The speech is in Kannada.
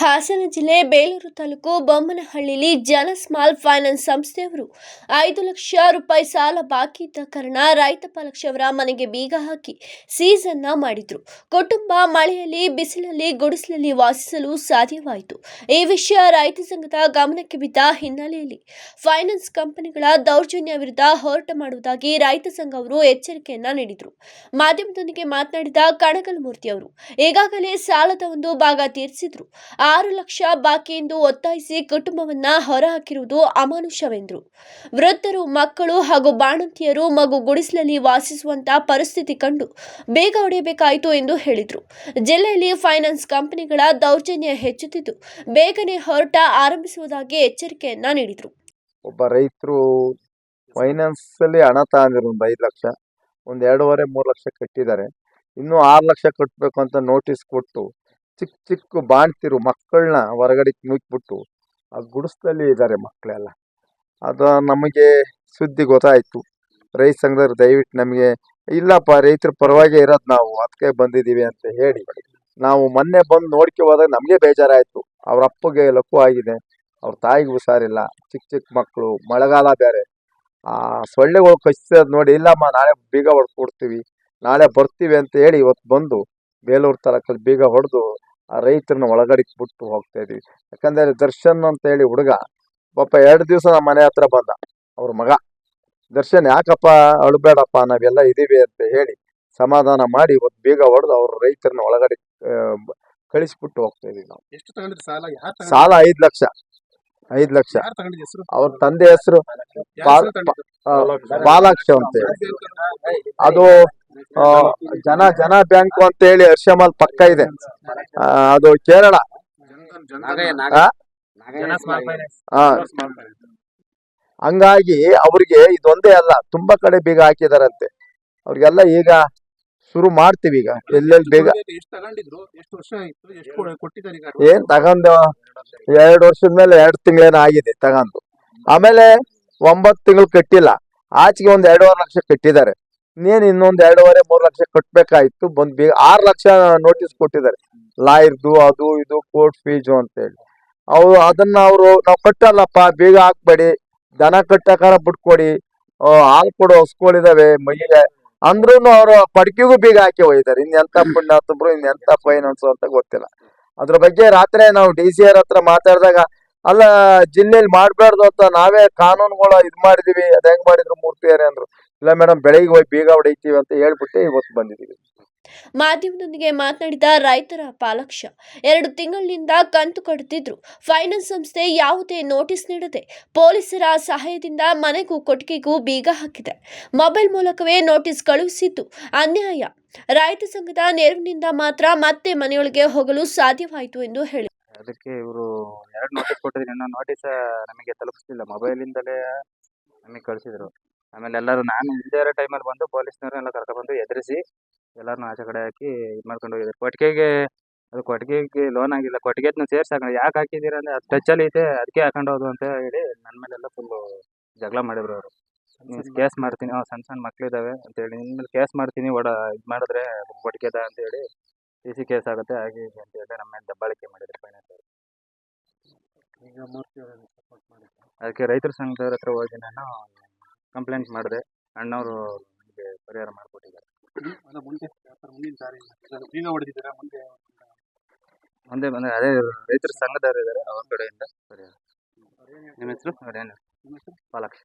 ಹಾಸನ ಜಿಲ್ಲೆ ಬೇಲೂರು ತಾಲೂಕು ಬೊಮ್ಮನಹಳ್ಳಿಲಿ ಜನ ಸ್ಮಾಲ್ ಫೈನಾನ್ಸ್ ಸಂಸ್ಥೆಯವರು ಐದು ಲಕ್ಷ ರೂಪಾಯಿ ಸಾಲ ಬಾಕಿ ಇದ್ದ ಕಾರಣ ರೈತ ಪಾಲಕ್ಷವರ ಮನೆಗೆ ಬೀಗ ಹಾಕಿ ಸೀಸನ್ನ ಮಾಡಿದ್ರು. ಕುಟುಂಬ ಮಳೆಯಲ್ಲಿ, ಬಿಸಿಲಲ್ಲಿ, ಗುಡಿಸಲಲ್ಲಿ ವಾಸಿಸಲು ಸಾಧ್ಯವಾಯಿತು. ಈ ವಿಷಯ ರೈತ ಸಂಘದ ಗಮನಕ್ಕೆ ಬಿದ್ದ ಹಿನ್ನೆಲೆಯಲ್ಲಿ ಫೈನಾನ್ಸ್ ಕಂಪನಿಗಳ ದೌರ್ಜನ್ಯ ವಿರುದ್ಧ ಹೋರಾಟ ಮಾಡುವುದಾಗಿ ರೈತ ಸಂಘ ಅವರು ಎಚ್ಚರಿಕೆಯನ್ನ ನೀಡಿದರು. ಮಾಧ್ಯಮದೊಂದಿಗೆ ಮಾತನಾಡಿದ ಕಣಗಲ್ ಮೂರ್ತಿ ಅವರು ಈಗಾಗಲೇ ಸಾಲದ ಒಂದು ಭಾಗ ತೀರಿಸಿದ್ರು. ಆರು ಲಕ್ಷ ಬಾಕಿ ಎಂದು ಒತ್ತಾಯಿಸಿ ಕುಟುಂಬವನ್ನ ಹೊರಹಾಕಿರುವುದು ಅಮಾನುಷವೆಂದರು ವೃದ್ಧರು, ಮಕ್ಕಳು ಹಾಗೂ ಬಾಣಂತಿಯರು ಮಗು ಗುಡಿಸಲಲ್ಲಿ ವಾಸಿಸುವಂತಹ ಪರಿಸ್ಥಿತಿ ಕಂಡು ಬೇಗ ಹೊಡೆಯಬೇಕಾಯಿತು ಎಂದು ಹೇಳಿದರು. ಜಿಲ್ಲೆಯಲ್ಲಿ ಫೈನಾನ್ಸ್ ಕಂಪನಿಗಳ ದೌರ್ಜನ್ಯ ಹೆಚ್ಚುತ್ತಿದ್ದು ಬೇಗನೆ ಹೊರಟ ಆರಂಭಿಸುವುದಾಗಿ ಎಚ್ಚರಿಕೆಯನ್ನ ನೀಡಿದರು. ಒಬ್ಬ ರೈತರು ಫೈನಾನ್ಸ್ ಅಲ್ಲಿ ಹಣ ತಗೊಂಡಿರೋ ಒಂದು ಐದು ಲಕ್ಷ, ಒಂದು ಎರಡೂವರೆ, ಮೂರು ಲಕ್ಷ ಕಟ್ಟಿದ್ದಾರೆ. ಇನ್ನೂ ಆರು ಲಕ್ಷ ಕಟ್ಟಬೇಕು ಅಂತ ನೋಟಿಸ್ ಕೊಟ್ಟು ಚಿಕ್ಕ ಚಿಕ್ಕ ಬಾಣ್ತಿರು ಮಕ್ಕಳನ್ನ ಹೊರಗಡೆ ನೂಕ್ಬಿಟ್ಟು ಆ ಗುಡಿಸ್ದಲ್ಲಿ ಇದ್ದಾರೆ ಮಕ್ಕಳೆಲ್ಲ. ಅದು ನಮಗೆ ಸುದ್ದಿ ಗೊತ್ತಾಯಿತು. ರೈತ ಸಂಘದವ್ರು ದಯವಿಟ್ಟು ನಮಗೆ, ಇಲ್ಲಪ್ಪ ರೈತರ ಪರವಾಗಿ ಇರೋದು ನಾವು, ಅದಕ್ಕೆ ಬಂದಿದ್ದೀವಿ ಅಂತ ಹೇಳಿ. ನಾವು ಮೊನ್ನೆ ಬಂದು ನೋಡ್ಕೆ ಹೋದಾಗ ನಮಗೆ ಬೇಜಾರಾಯಿತು. ಅವ್ರ ಅಪ್ಪಗೆ ಲಕ್ಕು ಆಗಿದೆ. ಅವ್ರ ತಾಯಿಗೆ ಹುಷಾರಿಲ್ಲ. ಚಿಕ್ಕ ಚಿಕ್ಕ ಮಕ್ಕಳು, ಮಳೆಗಾಲ ಬೇರೆ. ಆ ಸೊಳ್ಳೆಗಳು ಕಚ್ಚೋದು ನೋಡಿ, ಇಲ್ಲಮ್ಮ ನಾಳೆ ಬೀಗ ಹೊಡ್ಕೊಡ್ತೀವಿ, ನಾಳೆ ಬರ್ತೀವಿ ಅಂತ ಹೇಳಿ ಇವತ್ತು ಬಂದು ಬೇಲೂರು ತರಕಲ್ಲಿ ಬೀಗ ಹೊಡೆದು ಆ ರೈತರನ್ನ ಒಳಗಡೆ ಬಿಟ್ಟು ಹೋಗ್ತಾ ಇದೀವಿ ಯಾಕಂದ್ರೆ ದರ್ಶನ್ ಅಂತ ಹೇಳಿ ಹುಡುಗ ಪಾಪ ಎರಡು ದಿವಸ ನಮ್ಮ ಮನೆ ಹತ್ರ ಬಂದ ಅವ್ರ ಮಗ. ದರ್ಶನ್ ಯಾಕಪ್ಪ ಅಳ್ಬೇಡಪ್ಪ ನಾವೆಲ್ಲ ಇದೀವಿ ಅಂತ ಹೇಳಿ ಸಮಾಧಾನ ಮಾಡಿ ಇವತ್ತು ಬೇಗ ಹೊಡೆದು ಅವ್ರ ರೈತರನ್ನ ಒಳಗಡೆ ಕಳಿಸ್ಬಿಟ್ಟು ಹೋಗ್ತಾ ಇದೀವಿ ನಾವು. ಎಷ್ಟು ತಗೊಂಡ್ರಿ ಸಾಲ? ಯಾರು ಸಾಲ ಐದ್ ಲಕ್ಷ. ಐದು ಲಕ್ಷ. ಯಾರು ತಗೊಂಡಿದ್ದು ಹೆಸರು? ಅವ್ರ ತಂದೆ ಹೆಸರು ಬಾಲಾಕ್ಷ ಅಂತ ಹೇಳಿ. ಅದು ಜನ ಜನ ಬ್ಯಾಂಕ್ ಅಂತ ಹೇಳಿ ಹರ್ಷಮಲ್ ಪಕ್ಕ ಇದೆ. ಆ, ಅದು ಕೇರಳ. ಹಂಗಾಗಿ ಅವ್ರಿಗೆ ಇದೊಂದೇ ಅಲ್ಲ ತುಂಬಾ ಕಡೆ ಬೀಗ ಹಾಕಿದಾರಂತೆ. ಅವ್ರಿಗೆಲ್ಲ ಈಗ ಶುರು ಮಾಡ್ತೀವಿ ಈಗ. ಎಲ್ಲೆಲ್ಲಿ ಬೇಗ? ಎಷ್ಟು ತಗೊಂಡಿದ್ರು? ಎಷ್ಟು ವರ್ಷ ಆಯ್ತು? ಎಷ್ಟು ಕೊಡ್- ಕೊಟ್ಟಿದ್ದಾರೆ ಈಗ ಏನ್ ತಗೊಂಡು? ಎರಡು ವರ್ಷದ ಮೇಲೆ ಎರಡು ತಿಂಗಳೇನ ಆಗಿದೆ ತಗೊಂಡು. ಆಮೇಲೆ ಒಂಬತ್ತು ತಿಂಗಳು ಕಟ್ಟಿಲ್ಲ. ಆಚೆಗೆ ಒಂದ್ ಎರಡೂವರೆ ಲಕ್ಷ ಕಟ್ಟಿದ್ದಾರೆ. ಇನ್ನೇನು ಇನ್ನೊಂದ್ ಎರಡೂವರೆ, ಮೂರು ಲಕ್ಷ ಕಟ್ಬೇಕಾಯ್ತು. ಬಂದ್ ಬೇಗ ಆರು ಲಕ್ಷ ನೋಟಿಸ್ ಕೊಟ್ಟಿದ್ದಾರೆ. ಲಾಯರ್ದು, ಅದು, ಇದು ಕೋರ್ಟ್ ಫೀಸು ಅಂತ ಹೇಳಿ ಅವ್ರು ಅದನ್ನ ಅವರು, ನಾವು ಕಟ್ಟಲ್ಲಪ್ಪ, ಬೇಗ ಹಾಕ್ಬೇಡಿ. ದನ ಕಟ್ಟಕಾರ ಬಿಟ್ಕೊಡಿ. ಹಾಲು ಕೊಡು ಹೊಸ್ಗಳಿದಾವೆ ಮೈಗೆ ಅಂದ್ರೂ ಅವರು ಪಡ್ಕಿಗೂ ಬೀಗ ಹಾಕಿ ಹೋಗಿದ್ದಾರೆ ಇನ್ನೆಂತ ಇನ್ ಇನ್ನೆಂತ ಫೈನಾನ್ಸ್ ಅಂತ ಗೊತ್ತಿಲ್ಲ. ಅದ್ರ ಬಗ್ಗೆ ರಾತ್ರಿ ನಾವು ಡಿ ಸಿ ಆರ್ ಹತ್ರ ಮಾತಾಡಿದಾಗ ಅಲ್ಲ ಜಿಲ್ಲೆಯಲ್ಲಿ ಮಾಡ್ಬಾರ್ದು ಅಂತ ನಾವೇ ಕಾನೂನುಗಳು ಇದ್ ಮಾಡಿದೀವಿ, ಅದ್ ಹೆಂಗ್ ಮಾಡಿದ್ರು ಮೂರ್ತಿಯಾರೆ ಅಂದ್ರು. ಇಲ್ಲ ಮೇಡಮ್ ಬೆಳಿಗ್ಗೆ ಹೋಗಿ ಬೀಗ ಹೊಡಿತೀವಿ ಅಂತ ಹೇಳ್ಬಿಟ್ಟು ಇವತ್ತು ಬಂದಿದೀವಿ. ಮಾಧ್ಯಮದೊಂದಿಗೆ ಮಾತನಾಡಿದ ರೈತರ ಪಾಲಕ್ಷ, ಎರಡು ತಿಂಗಳಿನಿಂದ ಕಂತು ಕಟ್ಟುತ್ತಿದ್ರು ಫೈನಾನ್ಸ್ ಸಂಸ್ಥೆ ಯಾವುದೇ ನೋಟಿಸ್ ನೀಡದೆ ಪೊಲೀಸರ ಸಹಾಯದಿಂದ ಮನೆಗೂ ಕೊಟ್ಟಿಗೆಗೂ ಬೀಗ ಹಾಕಿದೆ. ಮೊಬೈಲ್ ಮೂಲಕವೇ ನೋಟಿಸ್ ಕಳುಹಿಸಿದ್ದು ಅನ್ಯಾಯ. ರೈತ ಸಂಘದ ನೆರವಿನಿಂದ ಮಾತ್ರ ಮತ್ತೆ ಮನೆಯೊಳಗೆ ಹೋಗಲು ಸಾಧ್ಯವಾಯಿತು ಎಂದು ಹೇಳಿ ಅದಕ್ಕೆ ಇವರು ಎರಡು ನೋಟಿಸ್ ಕೊಟ್ಟಿದ್ರು. ಇನ್ನೊಂದು ನೋಟಿಸ್ ನಮಗೆ ಮೊಬೈಲ್ ಮೊಬೈಲಿಂದಲೇ ನಮಗೆ ಕಳಿಸಿದ್ರು. ಆಮೇಲೆ ಎಲ್ಲರೂ ನಾನು ಇಲ್ಲದೇ ಇರೋ ಟೈಮಲ್ಲಿ ಬಂದು ಪೊಲೀಸ್ನವ್ರನ್ನೆಲ್ಲ ಕರ್ಕೊಂಡ್ಬಂದು ಎದುರಿಸಿ ಎಲ್ಲರನ್ನೂ ಆಚೆ ಕಡೆ ಹಾಕಿ ಇದು ಮಾಡ್ಕೊಂಡು ಹೋಗಿದ್ರು. ಕೊಟ್ಟಿಗೆಗೆ ಅದು ಕೊಟ್ಟಿಗೆಗೆ ಲೋನ್ ಆಗಿಲ್ಲ. ಕೊಟ್ಟಿಗೆದ್ನ ಸೇರ್ಸಿ ಹಾಕೊಂಡು ಯಾಕೆ ಹಾಕಿದ್ದೀರ ಅಂದರೆ ಅದು ಟಚ್ಚಲ್ಲಿ ಐತೆ ಅದಕ್ಕೆ ಹಾಕೊಂಡು ಹೋದು ಅಂತ ಹೇಳಿ ನನ್ನ ಮೇಲೆಲ್ಲ ಫುಲ್ಲು ಜಗಳ ಮಾಡಿದ್ರು ಅವರು. ಕೇಸ್ ಮಾಡ್ತೀನಿ ಸಣ್ಣ ಸಣ್ಣ ಹೇಳಿ ಅಂತೇಳಿ ನಿನ್ಮೇಲೆ ಕೇಸ್ ಮಾಡ್ತೀನಿ ಒಡ ಇದು ಮಾಡಿದ್ರೆ ಕೊಟ್ಟಿಗೆದ ಅಂತೇಳಿ ಸಿ ಸಿ ಕೇಸ್ ಆಗುತ್ತೆ ಹಾಗೆ ಹೀಗೆ ಅಂತ ಹೇಳಿದ್ರೆ ನಮ್ಮ ಮೇಲೆ ದಬ್ಬಾಳಿಕೆ ಮಾಡಿದ್ರು ಫೈನಾನ್ಸ್ ಅವರು. ಈಗ ಮೂರ್ತಿ ಸಪೋರ್ಟ್ ಅದಕ್ಕೆ ರೈತರ ಸಂಘದವ್ರ ಹತ್ರ ಹೋಗಿ ನಾನು ಕಂಪ್ಲೇಂಟ್ ಮಾಡಿದೆ. ಅಣ್ಣವರು ನನಗೆ ಪರಿಹಾರ ಮಾಡಿಕೊಟ್ಟಿದ್ದಾರೆ. ಮುಂದೆ ಬಂದ ಮುಂದಿನ ಹೊಡೆದಿದ್ದೀರಾ? ಮುಂದೆ ಮುಂದೆ ಬಂದರೆ ಅದೇ ರೈತರ ಸಂಘದವರು ಇದ್ದಾರೆ ಅವ್ರ ಕಡೆಯಿಂದ ಪರಿಹಾರ. ನಿಮ್ಮ ಹೆಸರು? ಅದೇನು ನಿಮ್ಮ ಹೆಸರು? ಪಾಲಾಕ್ಷ